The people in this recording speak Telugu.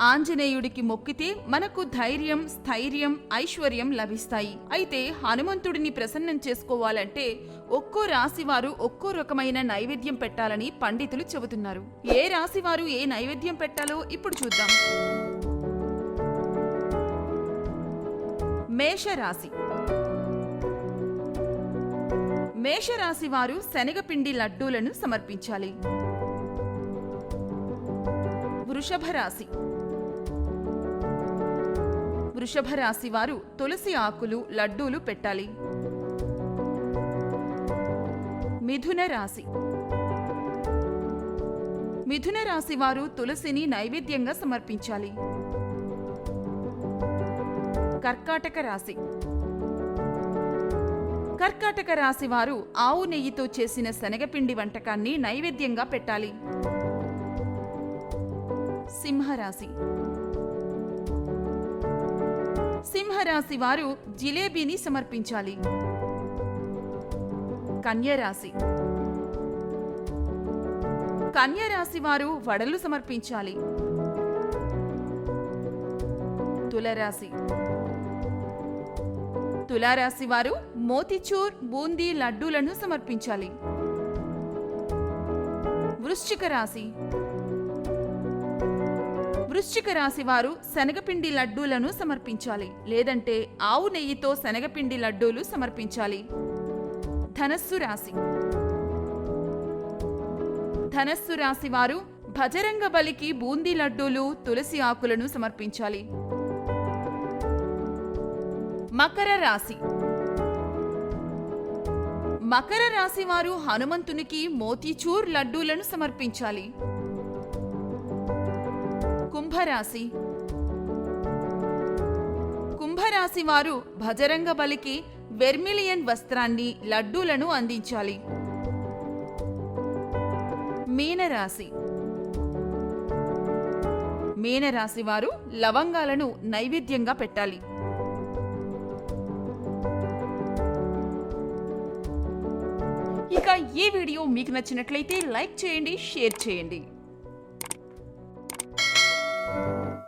ఆంజనేయుడికి మొక్కితే మనకు ధైర్యం స్థైర్యం ఐశ్వర్యం లభిస్తాయి. అయితే హనుమంతుడిని ప్రసన్నం చేసుకోవాలంటే ఒక్కో రాశివారు ఒక్కో రకమైన నైవేద్యం పెట్టాలని పండితులు చెబుతున్నారు. ఏ రాశివారు ఏ నైవేద్యం పెట్టాలో ఇప్పుడు చూద్దాం. మేషరాశి. మేషరాశి వారు శనగపిండి లడ్డూలను సమర్పించాలి. వృషభ రాశి వృషభ రాశి వారు తులసి ఆకులు లడ్డూలు పెట్టాలి. మిథున రాశి. మిథున రాశి వారు తులసిని నైవేద్యంగా సమర్పించాలి. కర్కాటక రాశి. కర్కాటక రాశి వారు ఆవు నెయ్యితో చేసిన శనగపిండి వంటకాన్ని నైవేద్యంగా పెట్టాలి. సింహరాశి. సింహరాశి వారు జిలేబీని సమర్పించాలి. కన్యరాశి. కన్యరాశి వారు వడలు సమర్పించాలి. తులరాశి. తులారాశి వారు మోతిచూర్ బూందీ లడ్డూలను సమర్పించాలి. వృశ్చిక రాశి. వృశ్చిక రాశి వారు శనగపిండి లడ్డూలను సమర్పించాలి. లేదంటే ఆవు నెయ్యితో శనగపిండి లడ్డూలు సమర్పించాలి. ధనస్సు రాశి. ధనస్సు రాశి వారు భజరంగ బలికి బూందీ లడ్డూలు తులసి ఆకులను సమర్పించాలి. మకర రాశి. మకర రాశి వారు హనుమంతునికి మోతీచూర్ లడ్డూలను సమర్పించాలి. కుంభరాశి. కుంభరాశి వారు భజరంగ బలికి వెర్మిలియన్ వస్త్రాన్ని లడ్డూలను అందించాలి. మీనరాశి. మీనరాశి వారు లవంగాలను నైవేద్యంగా పెట్టాలి. ఇక ఈ వీడియో మీకు నచ్చినట్లయితే లైక్ చేయండి షేర్ చేయండి.